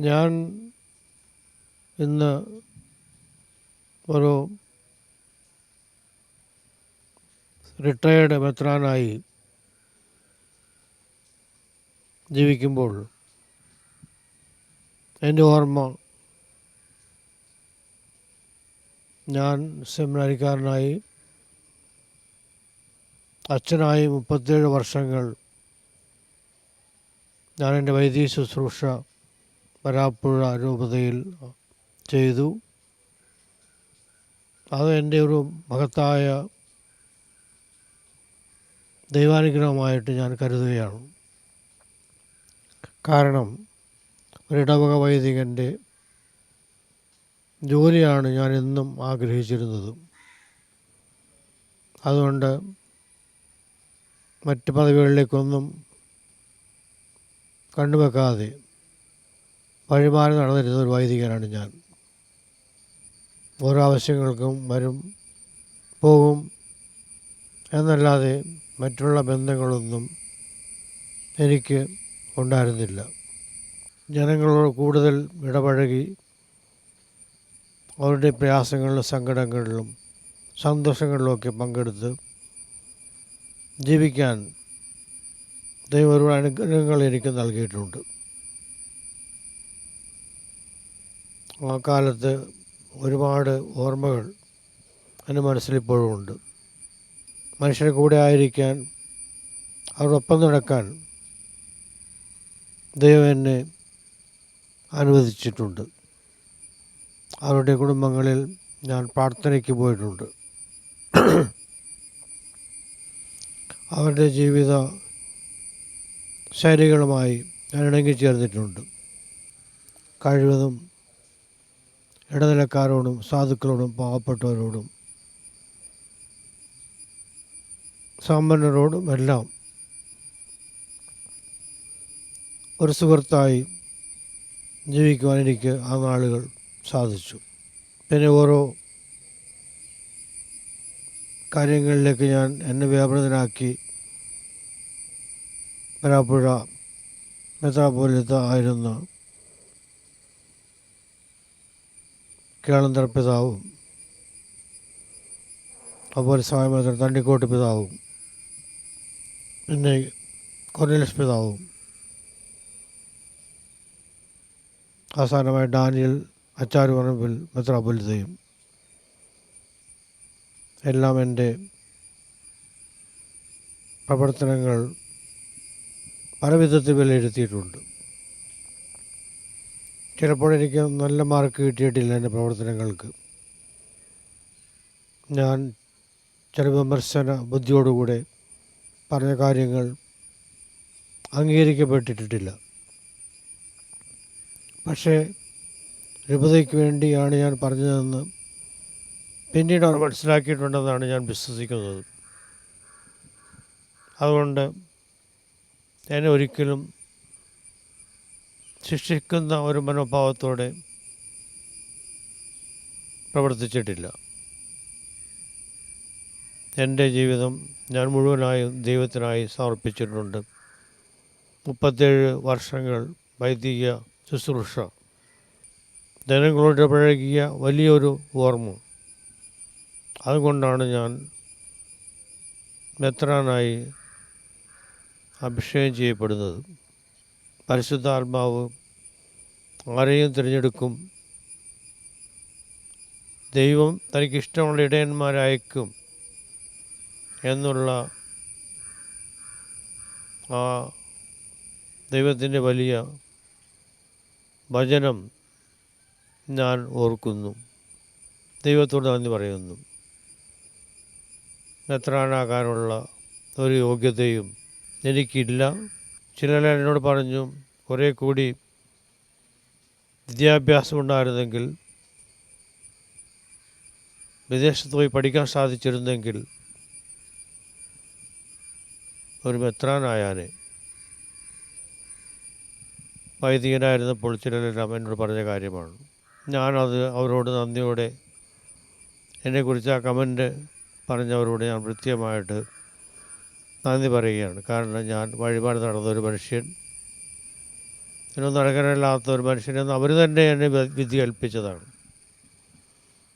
ഞാൻ ഇന്ന് ഒരു റിട്ടയേർഡ് മെത്രാനായി ജീവിക്കുമ്പോൾ എന്റെ ഓർമ്മ ഞാൻ സെമിനാരിക്കാരനായി അച്ഛനായി മുപ്പത്തേഴ് വർഷങ്ങൾ ഞാൻ എന്റെ വൈദ്യ ശുശ്രൂഷ വരാപ്പുഴ രൂപതയിൽ ചെയ്തു. അത് എന്റെ ഒരു മഹത്തായ ദൈവാനുഗ്രഹമായിട്ട് ഞാൻ കരുതുകയാണ്. കാരണം ഒരിടവക വൈദികന്റെ ജോലിയാണ് ഞാൻ എന്നും ആഗ്രഹിച്ചിരുന്നത്. അതുകൊണ്ട് മറ്റ് പദവികളിലേക്കൊന്നും കണ്ണുവെക്കാതെ വഴിമാറി നടന്നിരുന്ന ഒരു വൈദികനാണ് ഞാൻ. ഓരോ ആവശ്യങ്ങൾക്കും വരും പോകും എന്നല്ലാതെ മറ്റുള്ള ബന്ധങ്ങളൊന്നും എനിക്ക് ഉണ്ടായിരുന്നില്ല. ജനങ്ങളോട് കൂടുതൽ ഇടപഴകി അവരുടെ പ്രയാസങ്ങളിലും സങ്കടങ്ങളിലും സന്തോഷങ്ങളിലുമൊക്കെ പങ്കെടുത്ത് ജീവിക്കാൻ ദൈവം ഒരുപാട് അനുഗ്രഹങ്ങൾ എനിക്ക് നൽകിയിട്ടുണ്ട്. ആ കാലത്ത് ഒരുപാട് ഓർമ്മകൾ എന്റെ മനസ്സിലിപ്പോഴും ഉണ്ട്. മനുഷ്യരുടെ കൂടെ ആയിരിക്കാൻ അവരോടൊപ്പം നടക്കാൻ ദൈവം എന്നെ അനുവദിച്ചിട്ടുണ്ട്. അവരുടെ കുടുംബങ്ങളിൽ ഞാൻ പ്രാർത്ഥനയ്ക്ക് പോയിട്ടുണ്ട്. അവരുടെ ജീവിത ശൈലികളുമായി ഞാൻ ഇണങ്ങിച്ചേർന്നിട്ടുണ്ട് കഴിവതും ഇടനിലക്കാരോടും സാധുക്കളോടും പാവപ്പെട്ടവരോടും സമ്പന്നരോടും എല്ലാം ഒരു സുഹൃത്തായി ജീവിക്കുവാൻ എനിക്ക് ആ നാളുകൾ സാധിച്ചു. പിന്നെ ഓരോ കാര്യങ്ങളിലേക്ക് ഞാൻ എന്നെ വ്യാപൃതനാക്കി വരാപ്പുഴ മെത്രാപോലിത്ത ആയിരുന്ന കേളന്തർ പിതാവും. അതുപോലെ സ്വാമിമേത്ര തണ്ടിക്കോട്ട് പിതാവും. പിന്നെ കൊർണലിസ് പിതാവും. അവസാനമായി ഡാനിയൽ അച്ചാരുപറമ്പിൽ മെത്രാപൊലിതയും എല്ലാം എന്റെ പ്രവർത്തനങ്ങൾ പല വിധത്തിൽ വിലയിരുത്തിയിട്ടുണ്ട്. ചിലപ്പോൾ എനിക്ക് നല്ല മാർക്ക് കിട്ടിയിട്ടില്ല എന്റെ പ്രവർത്തനങ്ങൾക്ക്. ഞാൻ ചില വിമർശന ബുദ്ധിയോടുകൂടെ പറഞ്ഞ കാര്യങ്ങൾ അംഗീകരിക്കപ്പെട്ടിട്ടില്ല പക്ഷേ രൂപതയ്ക്ക് വേണ്ടിയാണ് ഞാൻ പറഞ്ഞതെന്ന് പിന്നീട് അവർ മനസ്സിലാക്കിയിട്ടുണ്ടെന്നാണ് ഞാൻ വിശ്വസിക്കുന്നത്. അതുകൊണ്ട് എന്നെ ഒരിക്കലും ശിക്ഷിക്കുന്ന ഒരു മനോഭാവത്തോടെ പ്രവർത്തിച്ചിട്ടില്ല. എന്റെ ജീവിതം ഞാൻ മുഴുവനായും ദൈവത്തിനായി സമർപ്പിച്ചിട്ടുണ്ട്. മുപ്പത്തേഴ് വർഷങ്ങൾ വൈദിക ശുശ്രൂഷ. ജനങ്ങളോട് പഴകിയ വലിയൊരു ഓർമ്മ. അതുകൊണ്ടാണ് ഞാൻ മെത്രാനായി അഭിഷേകം ചെയ്യപ്പെടുന്നത്. പരിശുദ്ധാത്മാവ് ആരെയും തിരഞ്ഞെടുക്കും. ദൈവം തനിക്കിഷ്ടമുള്ള ഇടയന്മാരയക്കും എന്നുള്ള ആ ദൈവത്തിന്റെ വലിയ വചനം ഞാൻ ഓർക്കുന്നു. ദൈവത്തോട് നന്ദി പറയുന്നു. മെത്രാനാകാനുള്ള ഒരു യോഗ്യതയും എനിക്കില്ല. ചിലർ എന്നോട് പറഞ്ഞു കുറേ കൂടി വിദ്യാഭ്യാസം ഉണ്ടായിരുന്നെങ്കിൽ വിദേശത്ത് പോയി പഠിക്കാൻ സാധിച്ചിരുന്നെങ്കിൽ ഒരു മെത്രാനായാനെ. വൈദികനായിരുന്നപ്പോൾ ചിലരെല്ലാം എന്നോട് പറഞ്ഞ കാര്യമാണ്. ഞാനത് അവരോട് നന്ദിയോടെ എന്നെക്കുറിച്ച് ആ കമന്റ് പറഞ്ഞവരോട് ഞാൻ കൃത്യമായിട്ട് നന്ദി പറയുകയാണ്. കാരണം ഞാൻ വഴിപാട് നടന്ന ഒരു മനുഷ്യൻ. ഇതിനൊന്നും നടക്കാനില്ലാത്ത ഒരു മനുഷ്യനെന്ന് അവർ തന്നെ എന്നെ വിധി കൽപ്പിച്ചതാണ്.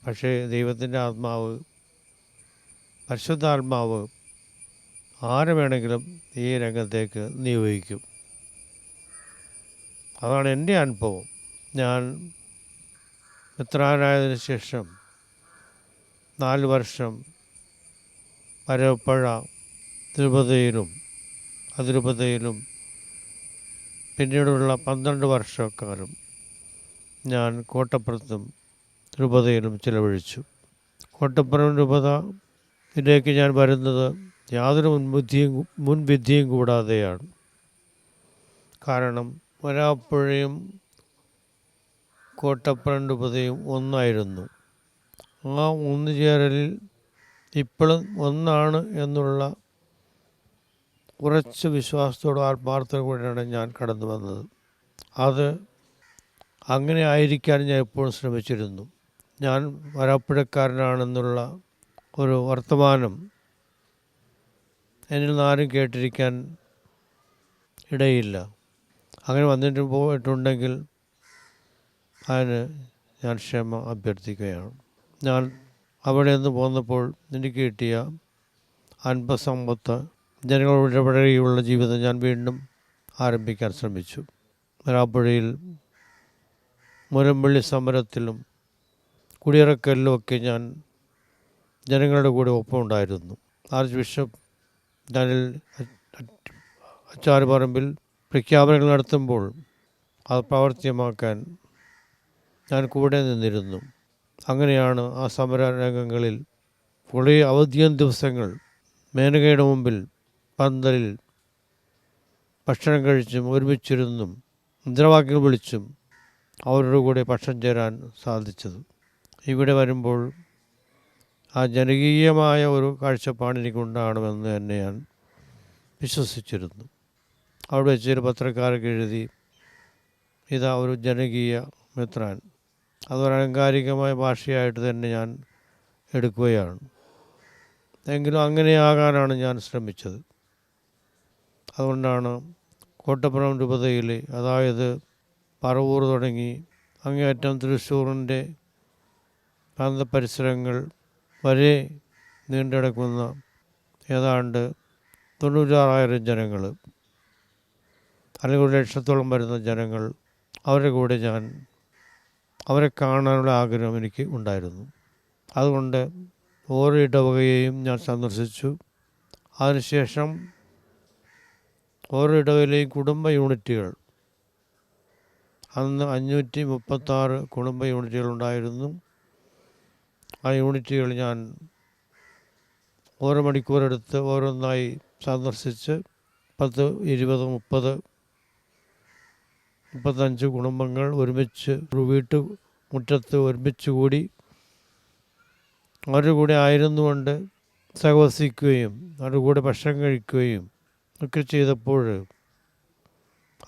പക്ഷേ ദൈവത്തിന്റെ ആത്മാവ് പരിശുദ്ധാത്മാവ് ആരെ വേണമെങ്കിലും ഈ രംഗത്തേക്ക് നിയോഗിക്കും. അതാണ് എന്റെ അനുഭവം. ഞാൻ മിത്രാനായതിനു ശേഷം നാല് വർഷം പരപ്പഴ തിരുപതിയിലും അതിരുപതയിലും പിന്നീടുള്ള പന്ത്രണ്ട് വർഷക്കാലം ഞാൻ കോട്ടപ്പുറത്തും രൂപതയിലും ചിലവഴിച്ചു. കോട്ടപ്പുറം രൂപത ഇതിലേക്ക് ഞാൻ വരുന്നത് യാതൊരു മുൻബുദ്ധിയും മുൻവിദ്യയും കൂടാതെയാണ്. കാരണം വരാപ്പുഴയും കോട്ടപ്പുറം രൂപതയും ഒന്നായിരുന്നു. ആ ഒന്നുചേരലിൽ ഇപ്പോഴും ഒന്നാണ് എന്നുള്ള കുറച്ച് വിശ്വാസത്തോടും ആത്മാർത്ഥത കൂടിയാണ് ഞാൻ കടന്നു വന്നത്. അത് അങ്ങനെ ആയിരിക്കാൻ ഞാൻ എപ്പോഴും ശ്രമിച്ചിരുന്നു. ഞാൻ വരാപ്പുഴക്കാരനാണെന്നുള്ള ഒരു വർത്തമാനം എന്നിൽ നിന്നാരും കേട്ടിരിക്കാൻ ഇടയില്ല. അങ്ങനെ വന്നിട്ട് പോയിട്ടുണ്ടെങ്കിൽ അതിന് ഞാൻ ക്ഷമ അഭ്യർത്ഥിക്കുകയാണ്. ഞാൻ അവിടെ നിന്ന് പോന്നപ്പോൾ എനിക്ക് കിട്ടിയ അൻപസമ്പത്ത് ജനങ്ങളോട് ഇടപഴകിയുള്ള ജീവിതം ഞാൻ വീണ്ടും ആരംഭിക്കാൻ ശ്രമിച്ചു. വരാപ്പുഴയിൽ മുരമ്പള്ളി സമരത്തിലും കുടിയിറക്കലിലും ഒക്കെ ഞാൻ ജനങ്ങളുടെ കൂടെ ഒപ്പമുണ്ടായിരുന്നു. ആർച്ച് ബിഷപ്പ് ഡാനിൽ അച്ചാറുപറമ്പിൽ പ്രഖ്യാപനങ്ങൾ നടത്തുമ്പോൾ അത് പ്രാവർത്തികമാക്കാൻ ഞാൻ കൂടെ നിന്നിരുന്നു. അങ്ങനെയാണ് ആ സമര രംഗങ്ങളിൽ കുറേ അവധിയം ദിവസങ്ങൾ മേനകയുടെ മുമ്പിൽ പന്തലിൽ ഭക്ഷണം കഴിച്ചും ഒരുമിച്ചിരുന്നും മുദ്രാവാക്യങ്ങൾ വിളിച്ചും അവരുടെ കൂടെ ഭക്ഷണം ചേരാൻ സാധിച്ചത്. ഇവിടെ വരുമ്പോൾ ആ ജനകീയമായ ഒരു കാഴ്ചപ്പാട് എനിക്കുണ്ടാകണമെന്ന് തന്നെ ഞാൻ വിശ്വസിച്ചിരുന്നു. അവിടെ വെച്ച് ഒരു പത്രക്കാരൊക്കെ എഴുതി ഇതാ ഒരു ജനകീയ മിത്രാൻ. അതൊരു അലങ്കാരികമായ ഭാഷയായിട്ട് തന്നെ ഞാൻ എടുക്കുകയാണ്. എങ്കിലും അങ്ങനെയാകാനാണ് ഞാൻ ശ്രമിച്ചത്. അതുകൊണ്ടാണ് കോട്ടപ്പുറം രൂപതയിലെ അതായത് പറവൂർ തുടങ്ങി അങ്ങേയറ്റം തൃശ്ശൂറിന്റെ പ്രാന്ത പരിസരങ്ങൾ വരെ നീണ്ടെടുക്കുന്ന ഏതാണ്ട് തൊണ്ണൂറ്റാറായിരം ജനങ്ങൾ അല്ലെങ്കിൽ ഒരു ലക്ഷത്തോളം വരുന്ന ജനങ്ങൾ അവരുടെ കൂടെ ഞാൻ അവരെ കാണാനുള്ള ആഗ്രഹം എനിക്ക് ഉണ്ടായിരുന്നു. അതുകൊണ്ട് ഓരോ ഇടവകയെയും ഞാൻ സന്ദർശിച്ചു. അതിനുശേഷം ഓരോ കുടുംബ യൂണിറ്റുകൾ. അന്ന് അഞ്ഞൂറ്റി മുപ്പത്താറ് കുടുംബ യൂണിറ്റുകൾ ഉണ്ടായിരുന്നു. ആ യൂണിറ്റുകൾ ഞാൻ ഓരോ മണിക്കൂറെടുത്ത് ഓരോന്നായി സന്ദർശിച്ച് പത്ത് ഇരുപത് മുപ്പത് മുപ്പത്തഞ്ച് കുടുംബങ്ങൾ ഒരുമിച്ച് ഒരു വീട്ടു മുറ്റത്ത് ഒരുമിച്ച് കൂടി അവരുടെ കൂടെ ആയിരുന്നുകൊണ്ട് സഹവസിക്കുകയും അവരുടെ കൂടെ ഭക്ഷണം കഴിക്കുകയും ഒക്കെ ചെയ്തപ്പോൾ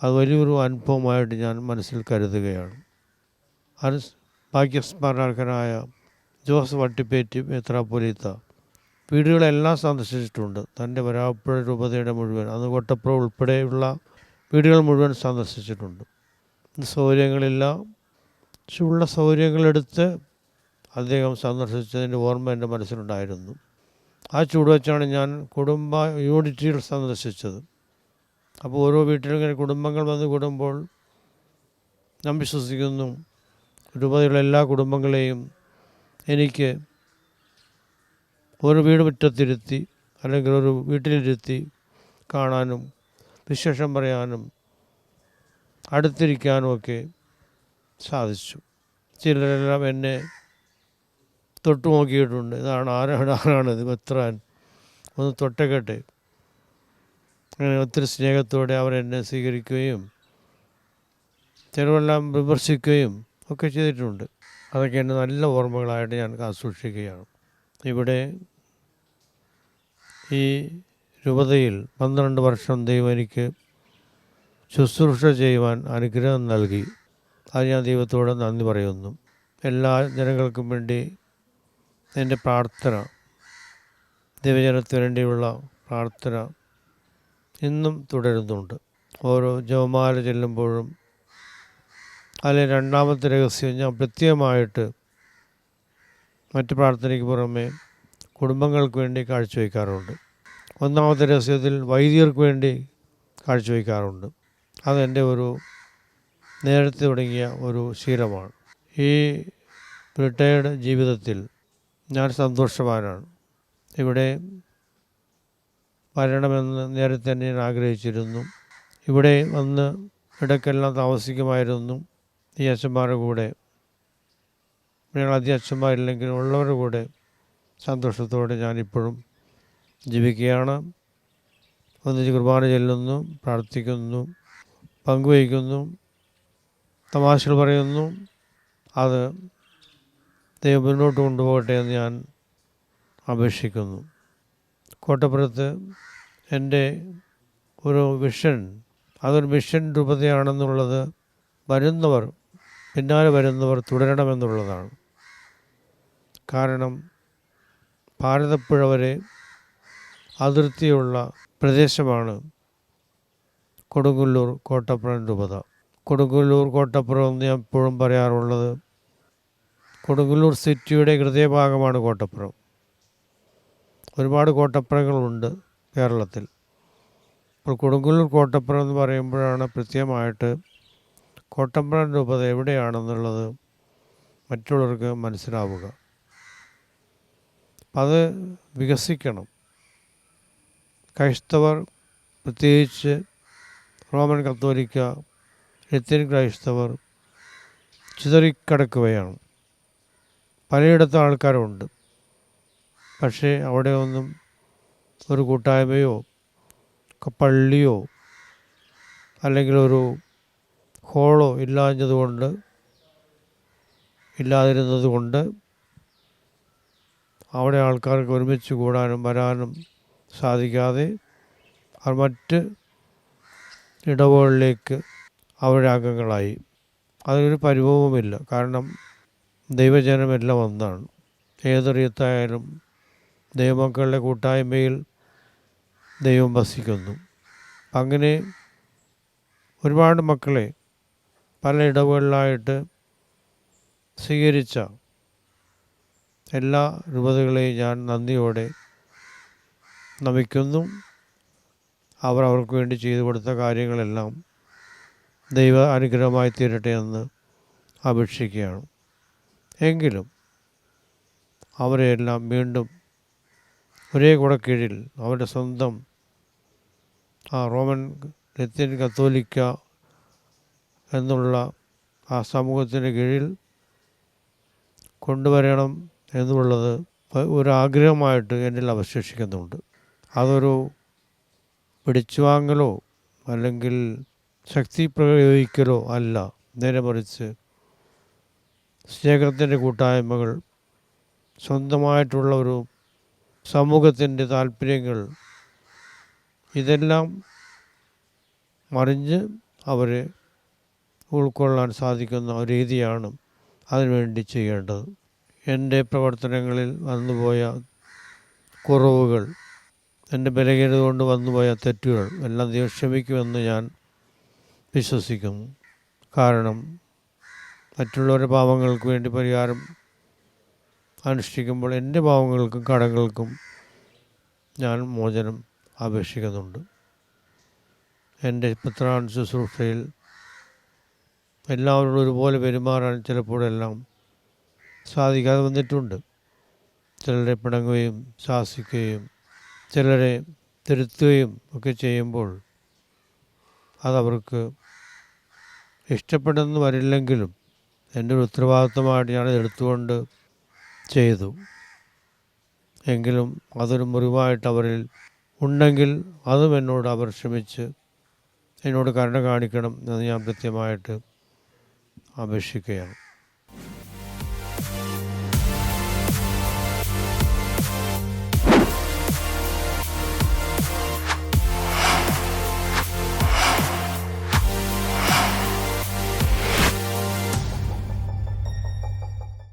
അത് വലിയൊരു അനുഭവമായിട്ട് ഞാൻ മനസ്സിൽ കരുതുകയാണ്. അനുസ് ഭാഗ്യസ്മരണാർഹനായ ജോസ് വട്ടിപ്പേറ്റി മെത്രാപ്പൊലീത്ത വീടുകളെല്ലാം സന്ദർശിച്ചിട്ടുണ്ട്. തന്റെ വരാപ്പുഴ രൂപതയുടെ മുഴുവൻ അന്ന് കൊട്ടപ്പുറ ഉൾപ്പെടെയുള്ള വീടുകൾ മുഴുവൻ സന്ദർശിച്ചിട്ടുണ്ട്. സൗകര്യങ്ങളെല്ലാം. ഉള്ള സൗകര്യങ്ങളെടുത്ത് അദ്ദേഹം സന്ദർശിച്ചതിന്റെ ഓർമ്മ എന്റെ മനസ്സിലുണ്ടായിരുന്നു. ആ ചൂട് വെച്ചാണ് ഞാൻ കുടുംബ യൂണിറ്റുകൾ സന്ദർശിച്ചത്. അപ്പോൾ ഓരോ വീട്ടിലും ഇങ്ങനെ കുടുംബങ്ങൾ വന്ന് കൂടുമ്പോൾ ഞാൻ വിശ്വസിക്കുന്നു രൂപതയുള്ള എല്ലാ കുടുംബങ്ങളെയും എനിക്ക് ഒരു വീട് മുറ്റത്തിരുത്തി അല്ലെങ്കിൽ ഒരു വീട്ടിലിരുത്തി കാണാനും വിശേഷം പറയാനും അടുത്തിരിക്കാനും ഒക്കെ സാധിച്ചു. ചിലരെല്ലാം എന്നെ തൊട്ടു നോക്കിയിട്ടുണ്ട്. ഇതാണ് ആരാണ് ആരാണ് ഇത്? എത്രാൻ ഒന്ന് തൊട്ടേക്കട്ടെ. അങ്ങനെ ഒത്തിരി സ്നേഹത്തോടെ അവരെന്നെ സ്വീകരിക്കുകയും ചിലവെല്ലാം വിമർശിക്കുകയും ഒക്കെ ചെയ്തിട്ടുണ്ട്. അതൊക്കെ എന്റെ നല്ല ഓർമ്മകളായിട്ട് ഞാൻ കാസൂക്ഷിക്കുകയാണ് ഇവിടെ ഈ രൂപതയിൽ പന്ത്രണ്ട് വർഷം ദൈവം എനിക്ക് ശുശ്രൂഷ ചെയ്യുവാൻ അനുഗ്രഹം നൽകി. അത് ഞാൻ ദൈവത്തോട് നന്ദി പറയുന്നു. എല്ലാ ജനങ്ങൾക്കും വേണ്ടി എന്റെ പ്രാർത്ഥന ദിവജനത്തിന് വേണ്ടിയുള്ള പ്രാർത്ഥന ഇന്നും തുടരുന്നുണ്ട്. ഓരോ ജപമാല ചെല്ലുമ്പോഴും അതിലെ രണ്ടാമത്തെ രഹസ്യം ഞാൻ പ്രത്യേകമായിട്ട് മറ്റ് പ്രാർത്ഥനയ്ക്ക് പുറമെ കുടുംബങ്ങൾക്ക് വേണ്ടി കാഴ്ചവെക്കാറുണ്ട് ഒന്നാമത്തെ രഹസ്യത്തിൽ വൈദികർക്ക് വേണ്ടി കാഴ്ചവെക്കാറുണ്ട് അതെന്റെ ഒരു നേരത്തെ തുടങ്ങിയ ഒരു ശീലമാണ്. ഈ റിട്ടയേർഡ് ജീവിതത്തിൽ ഞാൻ സന്തോഷവാനാണ്. ഇവിടെ വരണമെന്ന് നേരത്തെ തന്നെ ഞാൻ ആഗ്രഹിച്ചിരുന്നു. ഇവിടെ വന്ന് ഇടയ്ക്കെല്ലാം താമസിക്കുമായിരുന്നു ഈ അച്ഛന്മാരുടെ കൂടെ. ഞങ്ങൾ അധികം ഉള്ളവരുടെ കൂടെ സന്തോഷത്തോടെ ഞാനിപ്പോഴും ജീവിക്കുകയാണ്. ഒന്നിച്ച് കുർബാന ചെല്ലുന്നു പ്രാർത്ഥിക്കുന്നു പങ്കുവയ്ക്കുന്നു തമാശകൾ പറയുന്നു. അത് ദൈവം മുന്നോട്ട് കൊണ്ടുപോകട്ടെ എന്ന് ഞാൻ അപേക്ഷിക്കുന്നു. കോട്ടപ്പുറത്ത് എന്റെ ഒരു വിഷൻ അതൊരു മിഷൻ രൂപതയാണെന്നുള്ളത് വരുന്നവർ പിന്നാലെ വരുന്നവർ തുടരണമെന്നുള്ളതാണ്. കാരണം ഭാരതപ്പുഴ വരെ അതിർത്തിയുള്ള പ്രദേശമാണ് കൊടുങ്ങല്ലൂർ കോട്ടപ്പുറം രൂപത. കൊടുങ്ങല്ലൂർ കോട്ടപ്പുറം എന്ന് ഞാൻ എപ്പോഴും പറയാറുള്ളത് കൊടുങ്ങല്ലൂർ സിറ്റിയുടെ ഹൃദയഭാഗമാണ് കോട്ടപ്പുറം. ഒരുപാട് കോട്ടപ്പുറങ്ങളുണ്ട് കേരളത്തിൽ. അപ്പോൾ കൊടുങ്ങല്ലൂർ കോട്ടപ്പുറം എന്ന് പറയുമ്പോഴാണ് പ്രത്യേകമായിട്ട് കോട്ടപ്പുറം രൂപത എവിടെയാണെന്നുള്ളത് മറ്റുള്ളവർക്ക് മനസ്സിലാവുക. അത് വികസിക്കണം. ക്രൈസ്തവർ പ്രത്യേകിച്ച് റോമൻ കത്തോലിക്ക ലത്തീൻ ക്രൈസ്തവർ ചിതറിക്കിടക്കുകയാണ്. പലയിടത്തും ആൾക്കാരുണ്ട്. പക്ഷേ അവിടെ ഒന്നും ഒരു കൂട്ടായ്മയോ പള്ളിയോ അല്ലെങ്കിൽ ഒരു ഹോളോ ഇല്ലാഞ്ഞതുകൊണ്ട് ഇല്ലാതിരുന്നത് കൊണ്ട് അവിടെ ആൾക്കാർക്ക് ഒരുമിച്ച് കൂടാനും വരാനും സാധിക്കാതെ അവർ മറ്റ് ഇടവുകളിലേക്ക് അവരുടെ അംഗങ്ങളായി അതിനൊരു പരിഭവവുമില്ല. കാരണം ദൈവജനമെല്ലാം ഒന്നാണ്. ഏതൊരിയത്തായാലും ദൈവമക്കളുടെ കൂട്ടായ്മയിൽ ദൈവം വസിക്കുന്നു. അങ്ങനെ ഒരുപാട് മക്കളെ പല ഇടവുകളിലായിട്ട് സ്വീകരിച്ച എല്ലാ രൂപതകളെയും ഞാൻ നന്ദിയോടെ നമിക്കുന്നു. അവർ അവർക്ക് വേണ്ടി ചെയ്തു കൊടുത്ത കാര്യങ്ങളെല്ലാം ദൈവ അനുഗ്രഹമായി തീരട്ടെ എന്ന് അപേക്ഷിക്കുകയാണ്. എങ്കിലും അവരെയെല്ലാം വീണ്ടും ഒരേ കുടക്കീഴിൽ അവരുടെ സ്വന്തം ആ റോമൻ ലത്തീൻ കത്തോലിക്ക എന്നുള്ള ആ സമൂഹത്തിന്റെ കീഴിൽ കൊണ്ടുവരണം എന്നുള്ളത് ഒരു ആഗ്രഹമായിട്ട് എന്നിൽ അവശേഷിക്കുന്നുണ്ട്. അതൊരു പിടിച്ചുവാങ്ങലോ അല്ലെങ്കിൽ ശക്തി പ്രയോഗിക്കലോ അല്ല. നേരെ മറിച്ച് സ്നേഹത്തിന്റെ കൂട്ടായ്മകൾ സ്വന്തമായിട്ടുള്ള ഒരു സമൂഹത്തിന്റെ താല്പര്യങ്ങൾ ഇതെല്ലാം മറിഞ്ഞ് അവരെ ഉൾക്കൊള്ളാൻ സാധിക്കുന്ന ഒരു രീതിയാണ് അതിനുവേണ്ടി ചെയ്യേണ്ടത്. എന്റെ പ്രവർത്തനങ്ങളിൽ വന്നുപോയ കുറവുകൾ എന്റെ ബലഹീനത കൊണ്ട് വന്നുപോയ തെറ്റുകൾ എല്ലാം ദൈവം ക്ഷമിക്കുമെന്ന് ഞാൻ വിശ്വസിക്കുന്നു. കാരണം മറ്റുള്ളവരുടെ പാവങ്ങൾക്ക് വേണ്ടി പരിഹാരം അനുഷ്ഠിക്കുമ്പോൾ എന്റെ പാവങ്ങൾക്കും കടങ്ങൾക്കും ഞാൻ മോചനം അപേക്ഷിക്കുന്നുണ്ട്. എന്റെ പുത്രാൻ ശുശ്രൂഷയിൽ എല്ലാവരോടും ഒരുപോലെ പെരുമാറാൻ ചിലപ്പോഴെല്ലാം സാധിക്കാതെ വന്നിട്ടുണ്ട്. ചിലരെ പിണങ്ങുകയും ശാസിക്കുകയും ചിലരെ തിരുത്തുകയും ഒക്കെ ചെയ്യുമ്പോൾ അതവർക്ക് ഇഷ്ടപ്പെടുന്നു വരില്ലെങ്കിലും എന്റെ ഒരു ഉത്തരവാദിത്വമായിട്ട് ഞാനത് എടുത്തുകൊണ്ട് ചെയ്തു. എങ്കിലും അതൊരു മുറിവായിട്ട് അവരിൽ ഉണ്ടെങ്കിൽ അതും എന്നോട് അവർ ശ്രമിച്ച് എന്നോട് കരുണ കാണിക്കണം എന്ന് ഞാൻ കൃത്യമായിട്ട് അപേക്ഷിക്കുകയാണ്.